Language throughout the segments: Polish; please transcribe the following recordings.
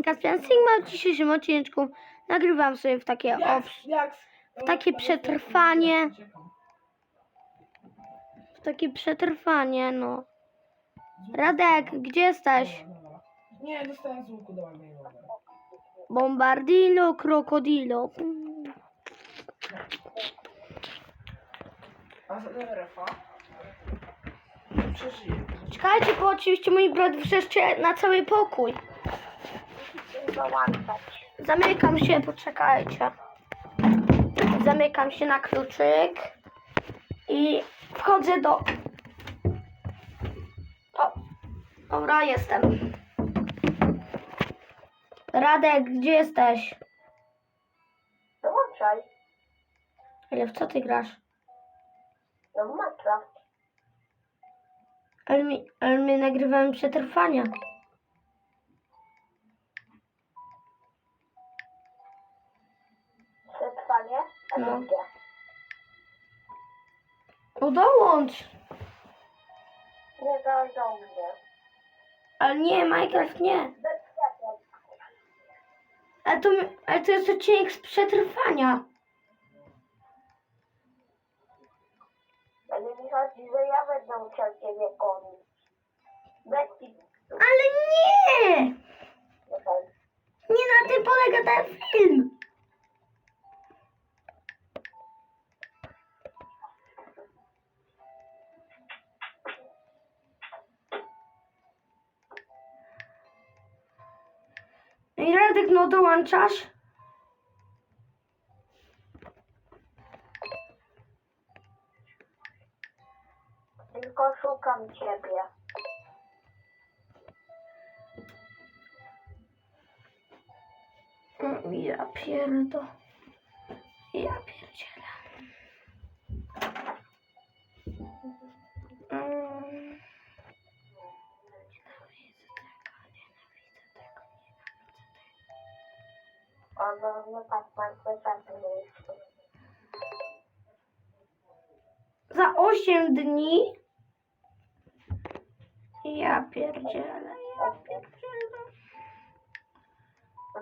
Kaspian Sigma w dzisiejszym odcinku nagrywam sobie w takie obs- w takie przetrwanie. w takie przetrwanie, no. Radek, gdzie jesteś? Nie, dostałem z łuku, nogę. Bombardilo, krokodilo. A za refa? Przeżyję. Czekajcie, bo oczywiście mój brat wrzeszczy na cały pokój. Zamykam się, poczekajcie. Zamykam się na kluczyk i wchodzę do. O, dobra, jestem. Radek, gdzie jesteś? Dołączaj. Ale w co ty grasz? No w Minecraft. Ale my, ale my nagrywamy przetrwania. No. no. No dołącz. Nie mnie. Ale nie, Minecraft nie. Bez światła. Ale to, ale to jest odcinek z przetrwania. Ale mi chodzi, że ja będę musiał ciebie gonić. Bez ci. Ale nie! Nie na tym polega ten film. I Radek, no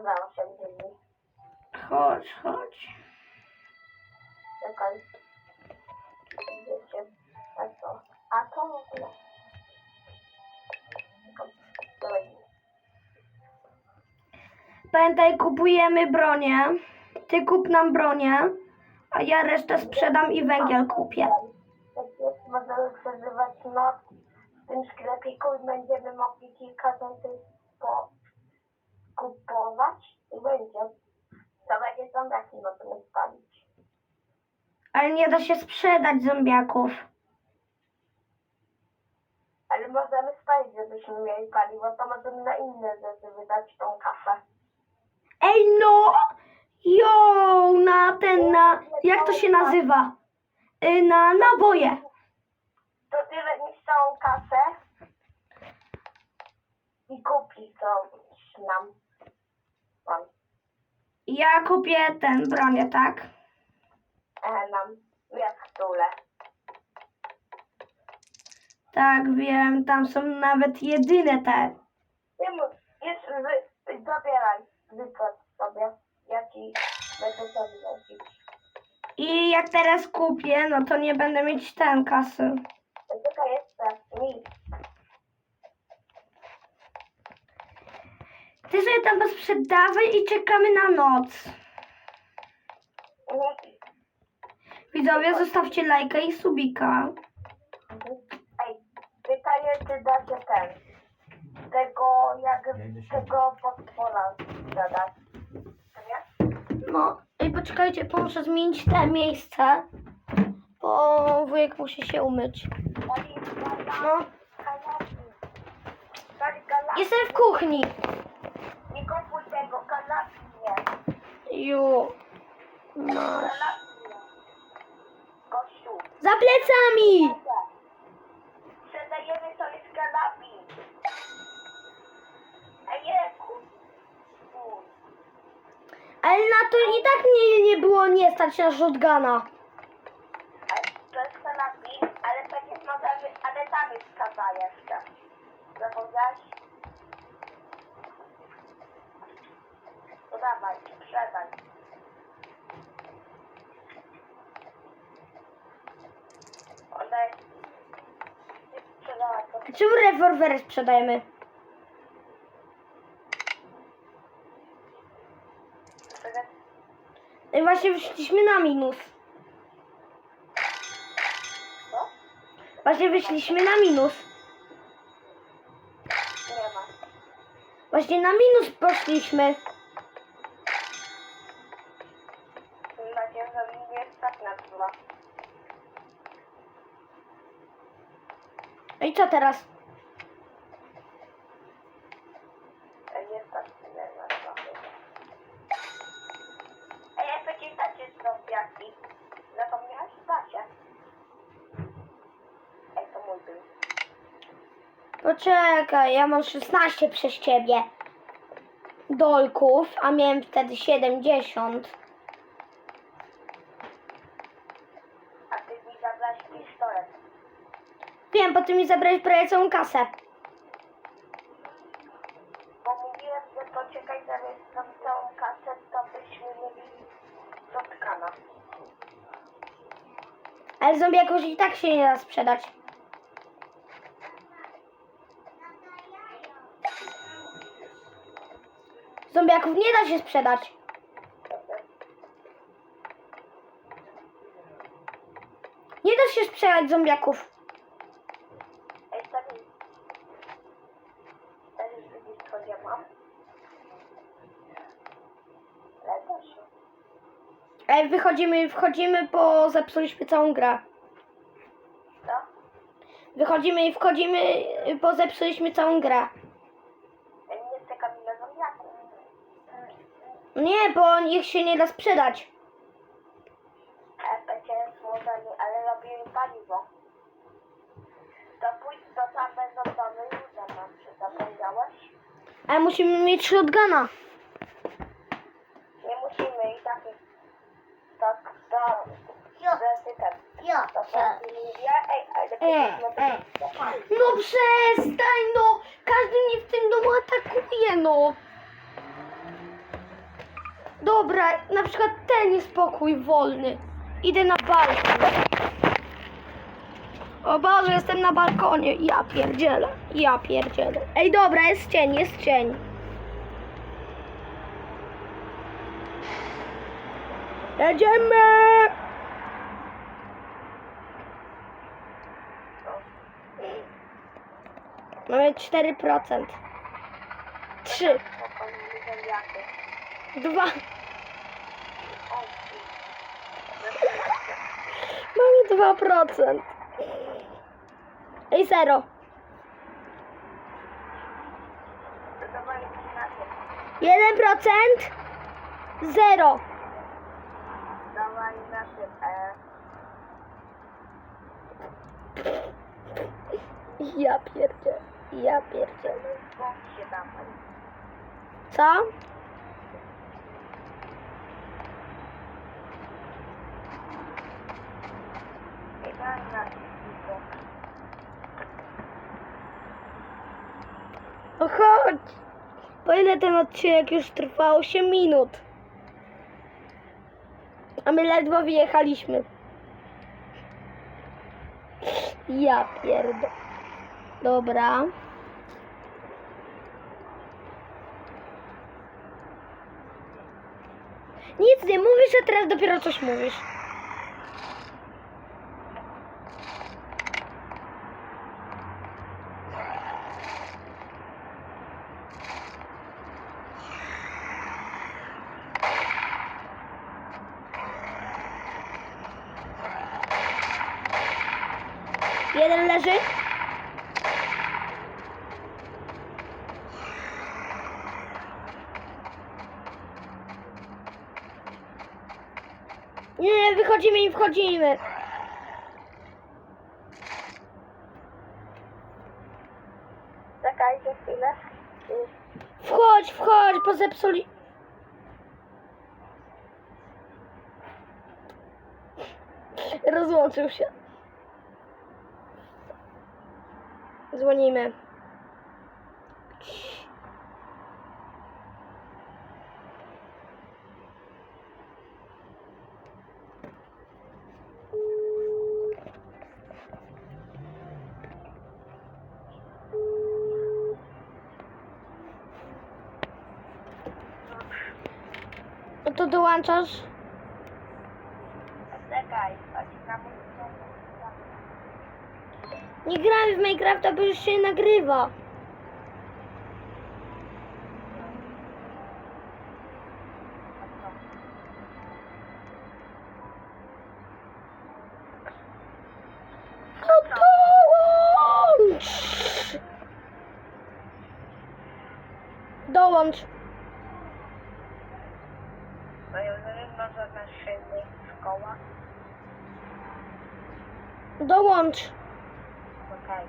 Udało się dni. Chodź, chodź. Czekaj. Wiecie. A to? A to w ogóle. Pamiętaj, kupujemy bronię. Ty kup nam bronię, a ja resztę sprzedam i węgiel kupię. Jak jest, możemy przeżywać noc w tym sklepiku i będziemy mogli kilka rzeczy po kupować i będzie. To będzie zombiaki możemy spalić. Ale nie da się sprzedać zombiaków. Ale możemy spalić, żebyśmy mieli paliwo, to możemy na inne rzeczy wydać tą kasę. Ej no! Jo, na ten, na... Jak to się nazywa? Y, Na naboje. To tyle niż całą kasę i kupi coś nam. Mam. Ja kupię ten bronię, tak? E, nam. Jak w stule. Tak, wiem, tam są nawet jedyne te. Nie mów, już wy, zabieraj, wypłać sobie. Ja ci będę to. I jak teraz kupię, no to nie będę mieć ten kasy. Czekaj jeszcze, mi. Ty sobie tam sprzedawaj i czekamy na noc. Widzowie, zostawcie lajka i subika. Ej, pytanie, czy da się ten, tego, jak, tego potwora zadać. Nie? No, i poczekajcie, muszę zmienić te miejsce, bo wujek musi się umyć. No, jestem w kuchni. Nie kupuj tego, kanapki nie. Ju. Masz. Za plecami! Sprzedajemy sobie z kanapki. Ale na to i tak nie, nie było nie stać na shotguna. To jest kanapki, ale takie możemy, ale tam jest kasa jeszcze. Zapomniałeś? Dawaj, sprzedaj. Oddaj. Sprzedała to. A czemu rewolwery sprzedajemy? Sprzedaj. I właśnie wyszliśmy na minus. Co? Właśnie wyszliśmy na minus. Nie ma. Właśnie na minus poszliśmy. Mój był. Poczekaj, ja mam 16 przez ciebie. Dolków, a miałem wtedy 70. Tym mi zabrałeś prawie całą kasę. Bo mówiłem, że poczekaj, zamiast tą całą kasę, to byśmy mieli spotkana. Ale zombiaków i tak się nie da sprzedać. Zombiaków nie da się sprzedać. Nie da się sprzedać zombiaków. Ej, stary. Stary, widzisz, co ja mam? Się. Ej, wychodzimy, wchodzimy, bo zepsuliśmy całą grę. Co? Wychodzimy i wchodzimy, bo zepsuliśmy całą grę. Nie chcę Kamila zombiaków. Nie, bo ich się nie da sprzedać. Musimy mieć shotguna. Nie musimy i tak to, to, Ja, e. No przestań, no! Każdy mnie w tym domu atakuje, no! Dobra, na przykład ten jest pokój wolny. Idę na balkon. O Boże, jestem na balkonie. Ja pierdzielę, ja pierdzielę. Ej, dobra, jest cień, jest cień. Jedziemy! Mamy 4%. 3, Spokojnie, zombiaky. 2. O, Mamy 2%. Ej, 0. to dawaj na tym, 1%. 0. dawaj na tym, e, Ja pierdzielę. Ja dawaj. Co? Ej, daj na tym, bąk. O chodź. Po ile ten odcinek już trwa? 8 minut. A my ledwo wyjechaliśmy. Ja pierdolę. Dobra. Nic nie mówisz, a teraz dopiero coś mówisz. Jeden leży. Nie, wychodzimy i wchodzimy. Czekajcie chwilę. Wchodź, wchodź, bo zepsuli. Rozłączył się. dzwonimy. No to dołączasz? Nie gramy w Minecrafta, bo już się nagrywa. No dołącz! Dołącz. Dołącz. Okej.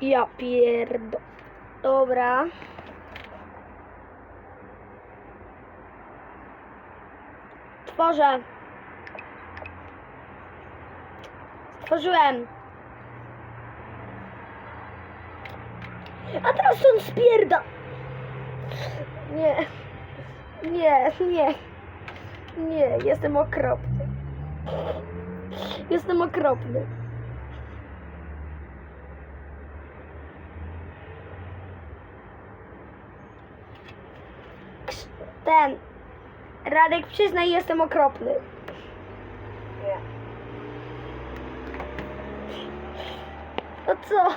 Ja pierdo. Dobra. Tworzę. Stworzyłem. A teraz on spierda. Nie. Nie, nie. Nie, jestem okropny. Jestem okropny. Ten. Radek, przyznaj, jestem okropny. Nie. No co?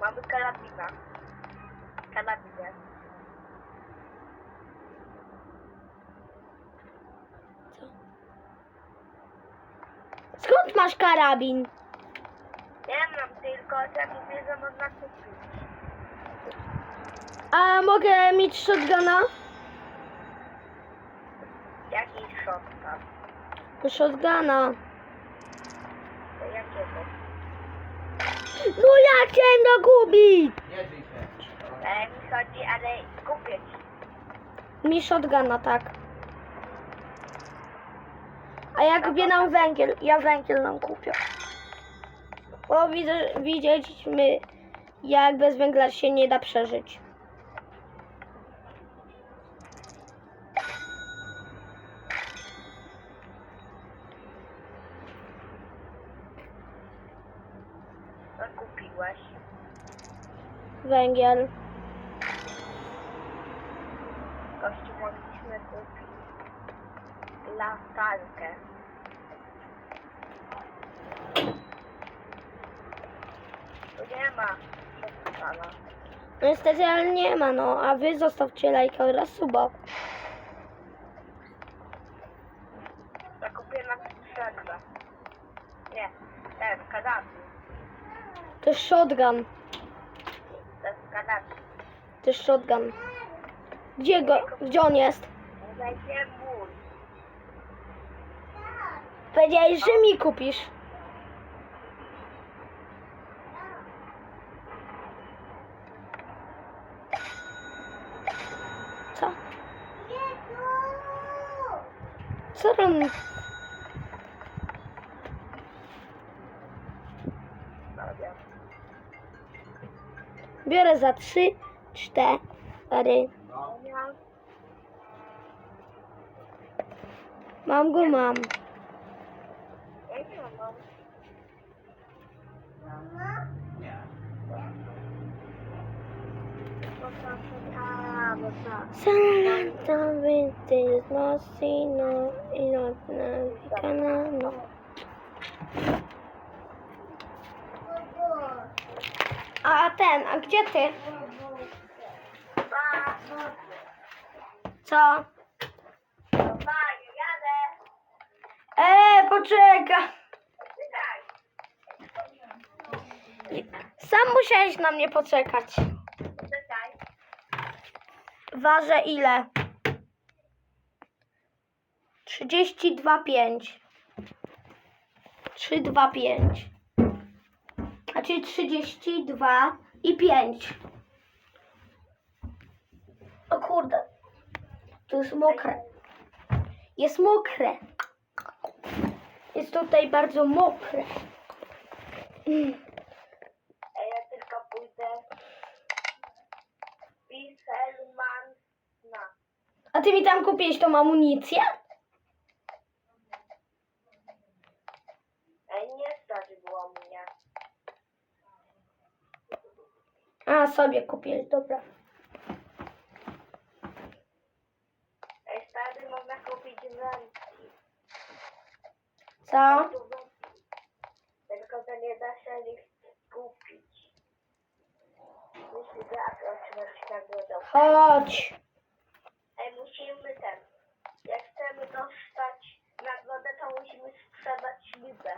Mamy karabina. Karabinę. Skąd masz karabin? Nie mam tylko taki wiedzę można kupić. A mogę mieć shotguna? Jaki shotgun? Shotguna. To jakiego? No ja chciałem go gubić! Nie drzyj się. E, mi chodzi, ale kupię ci. Mi shotguna, tak. A ja kupię nam węgiel. Ja węgiel nam kupię. Bo widzę, widzieliśmy, jak bez węgla się nie da przeżyć. Co kupiłeś? Węgiel. Gościu mogliśmy kupić latarkę. Tu nie ma shotguna. No niestety, ale nie ma, no. A wy zostawcie lajka oraz suba. Ja kupię na strzelbę. Nie, ten, karabin. To jest shotgun. To jest karabin. To jest shotgun. Gdzie go? Gdzie on jest? Znajdzie mój. Powiedziałeś, że mi kupisz. Co? Co on? Dobra. Biorę za trzy, cztery. Ja Mam go, mam. ja nie mam. Nie. Bo to a, bo to. Salata vintage, no no. A ten, a gdzie ty? Co? Eee, poczekaj. Czekaj. Sam musiałeś na mnie poczekać. Ważę ile? 32,5. 3,25. A czyli 32 i 5. O kurde. jest mokre. Jest mokre. Jest tutaj bardzo mokre. Mm. A ja tylko pójdę. Pisselman na. A ty mi tam kupiłeś tą amunicję? Ej, nie stać było mnie. A, sobie kupiłeś, dobra. Ej, stary, można kupić wędki. Co? Tylko to nie da się ich kupić. Jeśli to oczywiście nagrodą. Chodź. Ej, musimy ten. Jak chcemy dostać nagrodę, to musimy sprzedać libę.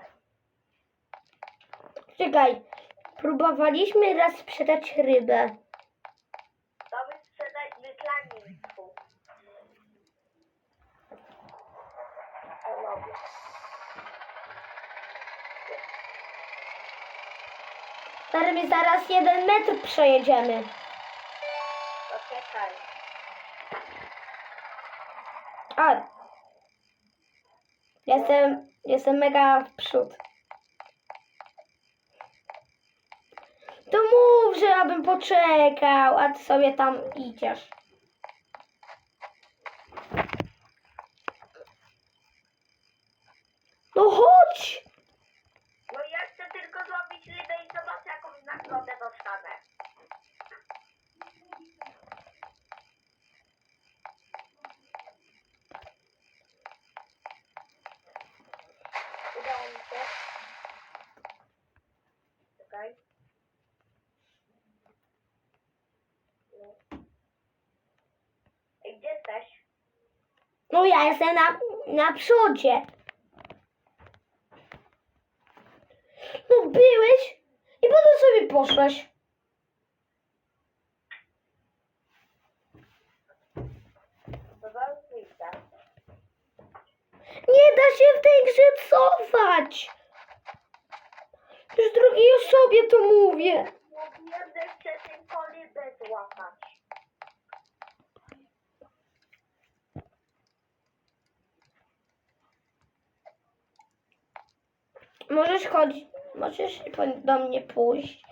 Czekaj. Próbowaliśmy raz sprzedać rybę. To nimfu. O, lubię. Stary, my zaraz jeden metr przejedziemy. Poczekaj. A. Jestem, jestem mega w przód. To mów, że ja poczekał, a ty sobie tam idziesz. No chodź! No ja chcę tylko zrobić libę i zobaczę jakąś nagrodę dostanę. Udało mi się. Czekaj. No. Ej, Gdzie jesteś? No ja jestem na, na przodzie. No byłeś i potem sobie poszłeś. Nie da się w tej grze cofać. Już drugiej osobie to mówię. Mówiłem, że chcę tylko libę złapać. Możesz chodzić, możesz do mnie pójść.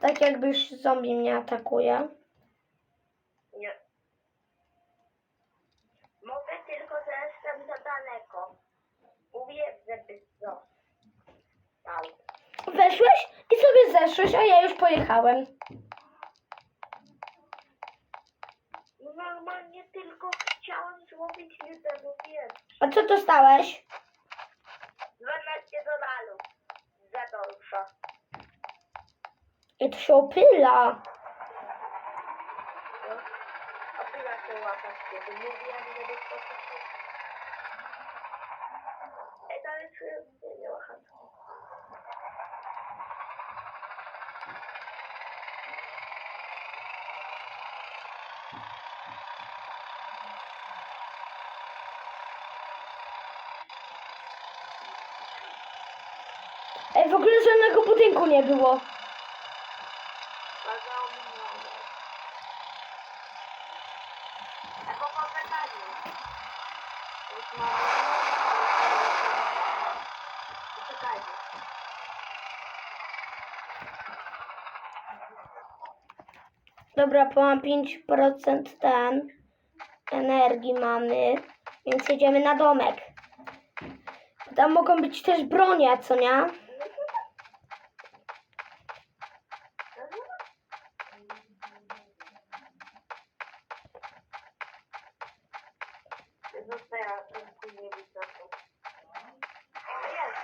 Tak jakbyś zombie mnie atakuje. Nie. Mogę tylko, że jestem za daleko. Mówię, żeby został. Weszłeś i sobie zeszłeś, a ja już pojechałem. No Normalnie tylko chciałem złowić bo wiem. A co dostałeś? Za dolsza. I to się opyla. No. Opyla się łapać, kiedy mówiłem, żeby to Ej, to jest... y, Nie łacham. Ej, w ogóle żadnego budynku nie było. Bardzo ominęło. A po pogadaniu. Już mamy... Poczekajmy. Dobra, bo mam 5% ten. Energii mamy. Więc jedziemy na domek. Tam mogą być też bronie, co nie? Zostaję nie widzę tu. Jest.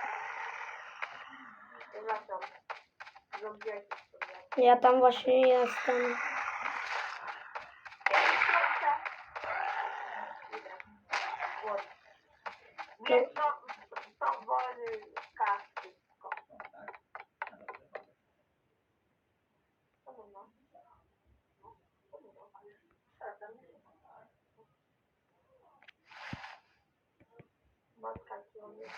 Przepraszam. Zrobiłeś sobie. Ja tam właśnie jestem. Wiesz, to, to wolka wszystko. Co to ma? Co to ma? Co tam jest? Matka ci on jest.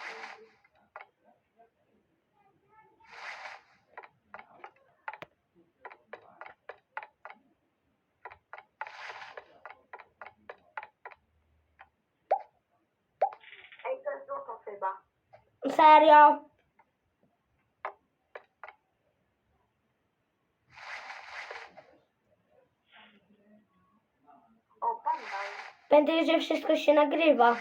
Serio? Pamiętaj, że wszystko się nagrywa.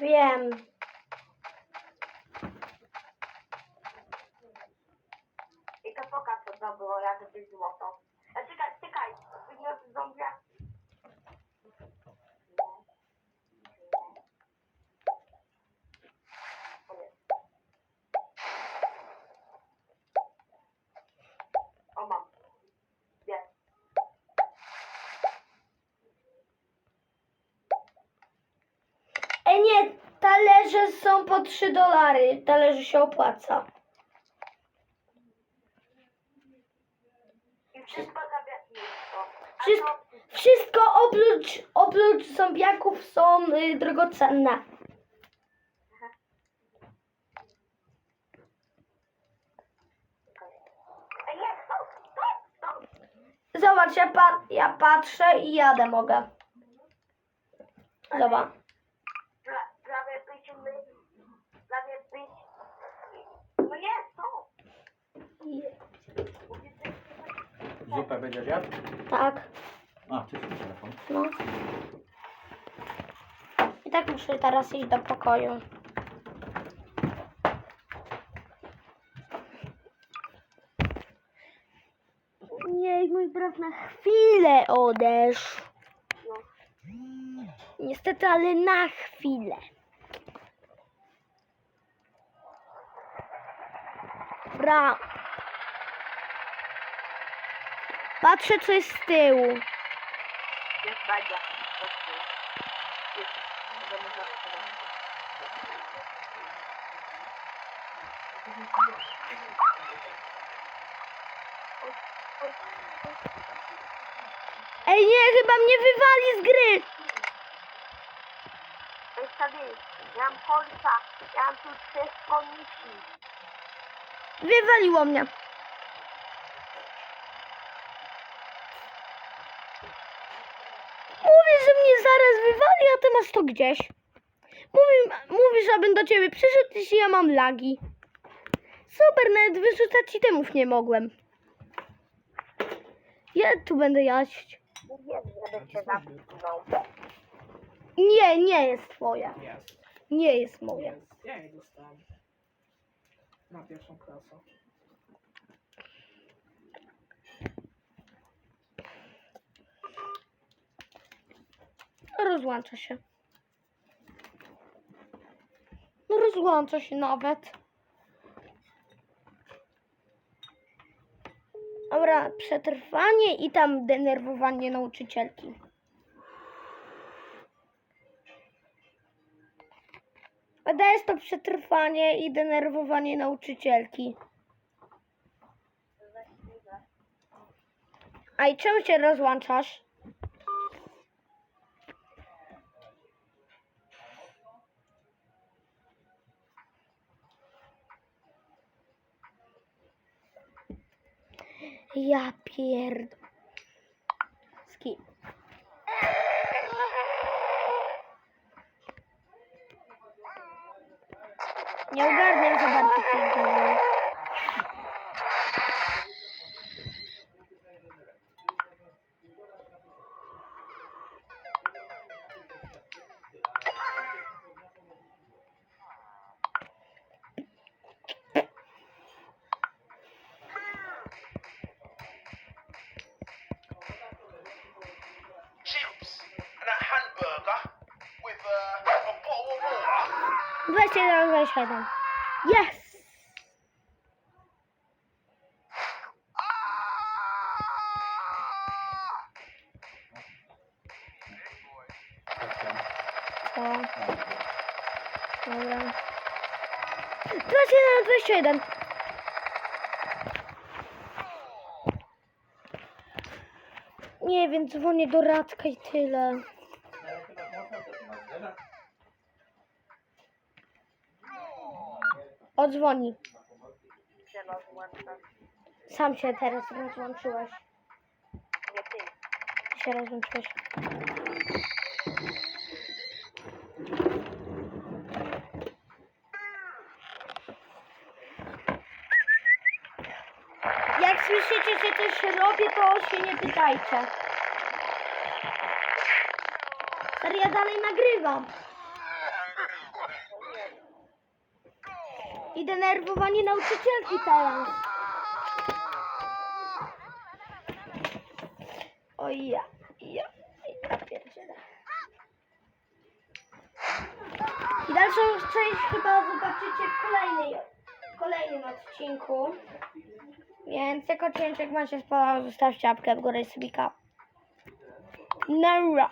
Wiem. Ej nie, talerze są po 3 dolary. Talerze się opłaca. I wszystko Wszystko, wszystko oprócz, oprócz zombiaków są y, drogocenne. Zobacz, ja, pa, ja patrzę i jadę mogę. Zobacz. Pra, prawie byśmy, prawie być, no nie, co? Zupę będziesz jadł? Tak, A, ty swój telefon. no. I tak muszę teraz iść do pokoju. Nie, mój brat na chwilę odeszł. No. Niestety, ale na chwilę. Bra. Patrzę, co jest z tyłu. Jest Badzia. Ej, nie, chyba mnie wywali z gry. Sobie, ja mam kolca, ja mam tu wszystko misi. Wywaliło mnie. Mówisz, że mnie zaraz wywali, a ty masz to gdzieś. Mówi, mówisz, abym do ciebie przyszedł, jeśli ja mam lagi. Super, nawet wyrzucać ci temów nie mogłem. Ja tu będę jaść. Nie. Nie, nie jest twoja. Jest. Nie jest moja. Jest. Ja je dostałem. Na pierwszą klasę. Rozłącza się. No rozłącza się nawet. Dobra, przetrwanie i tam denerwowanie nauczycielki. Dajesz to przetrwanie i denerwowanie nauczycielki. A i czemu się rozłączasz? Ja pierd... Skip. Nie ogarniam za bardzo tej 21, 27. Yes! Co? Dobra. 21, 21. Nie wiem, dzwonię do Radka i tyle. Odzwoni. Sam się teraz rozłączyłeś. Nie ty. Ty się rozłączyłeś. Jak słyszycie, że coś robię, to się nie pytajcie. Stary, ja dalej nagrywam. Denerwowanie nauczycielki teraz. Oj ja, ja, ja pierdzielę. I dalszą część chyba zobaczycie w kolejnej, kolejnym odcinku. Więc jak odcinek Wam się spodobał, zostawcie łapkę w górę i subika. Nara.